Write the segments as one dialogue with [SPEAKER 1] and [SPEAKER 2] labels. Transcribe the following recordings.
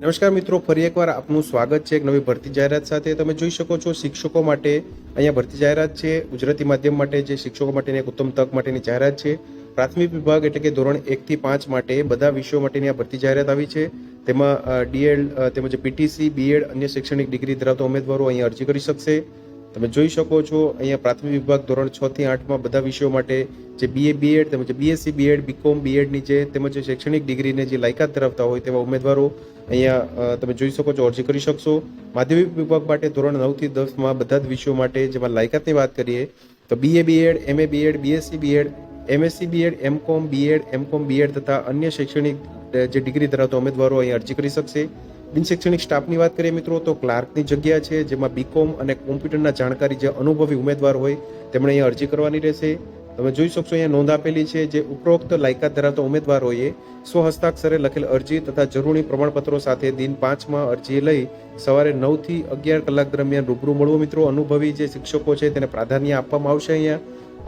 [SPEAKER 1] નમસ્કાર મિત્રો, ફરી એકવાર આપનું સ્વાગત છે એક નવી ભરતી જાહેરાત સાથે. તમે જોઈ શકો છો શિક્ષકો માટે અહીંયા ભરતી જાહેરાત છે. ગુજરાતી માધ્યમ માટે જે શિક્ષકો માટેની એક ઉત્તમ તક માટેની જાહેરાત છે. પ્રાથમિક વિભાગ એટલે કે ધોરણ એકથી પાંચ માટે બધા વિષયો માટેની આ ભરતી જાહેરાત આવી છે. તેમાં ડીએડ તેમજ પીટીસી બીએડ અન્ય શૈક્ષણિક ડિગ્રી ધરાવતા ઉમેદવારો અહીંયા અરજી કરી શકશે. તમે જોઈ શકો છો, અહીંયા પ્રાથમિક વિભાગ ધોરણ છ થી આઠમાં બધા વિષયો માટે જે બીએ બીએડ તેમજ બીએસસી બીએડ બીકોમ બીએડની જે તેમજ શૈક્ષણિક ડિગ્રીને જે લાયકાત ધરાવતા હોય તેવા ઉમેદવારો અહીંયા તમે જોઈ શકો છો, અરજી કરી શકશો. માધ્યમિક વિભાગ માટે ધોરણ નવથી દસમાં બધા જ વિષયો માટે જેમાં લાયકાતની વાત કરીએ, તો BA BEd MA BEd BSc BEd MSc BEd MCom BEd MCom BEd તથા અન્ય શૈક્ષણિક જે ડિગ્રી ધરાવતા ઉમેદવારો અહીંયા અરજી કરી શકશે. બિન શૈક્ષણિક સ્ટાફની વાત કરીએ મિત્રો, તો ક્લાર્કની જગ્યા છે, જેમાં બીકોમ અને કોમ્પ્યુટરના જાણકારી જે અનુભવી ઉમેદવાર હોય, તેમણે અહીંયા અરજી કરવાની રહેશે. તમે જોઈ શકશો, અહીંયા નોંધ આપેલી છે જે ઉપરોક્ત લાયકાત ધરાવતા ઉમેદવારોએ સ્વ હસ્તાક્ષરે લખેલ અરજી તથા જરૂરી પ્રમાણપત્રો સાથે દિન પાંચમાં અરજી લઈ સવારે નવથી અગિયાર કલાક દરમિયાન રૂબરૂ મળવો મિત્રો. અનુભવી જે શિક્ષકો છે, તેને પ્રાધાન્ય આપવામાં આવશે અહીંયા.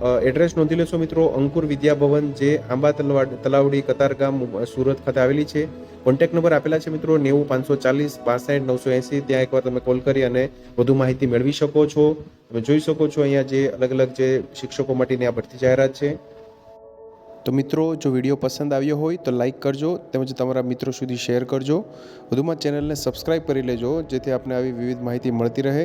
[SPEAKER 1] એડ્રેસ નોંધી લેશો મિત્રો, અંકુર વિદ્યાભવન જે આંબા તલવાડ, તલાવડી, કતારગામ સુરત ખાતે આવેલી છે. કોન્ટેક્ટ નંબર આપેલા છે મિત્રો, નેવું પાંચસો ચાલીસ બાસઠ નવસો એંસી. ત્યાં એકવાર તમે કોલ કરી અને વધુ માહિતી મેળવી શકો છો. તમે જોઈ શકો છો અહીંયા જે અલગ અલગ જે શિક્ષકો માટેની આ ભરતી જાહેરાત છે. તો મિત્રો, જો વીડિયો પસંદ આવ્યો હોય તો લાઈક કરજો, તેમજ તમારા મિત્રો સુધી શેર કરજો. વધુમાં ચેનલને સબસ્ક્રાઈબ કરી લેજો, જેથી આપને આવી વિવિધ માહિતી મળતી રહે.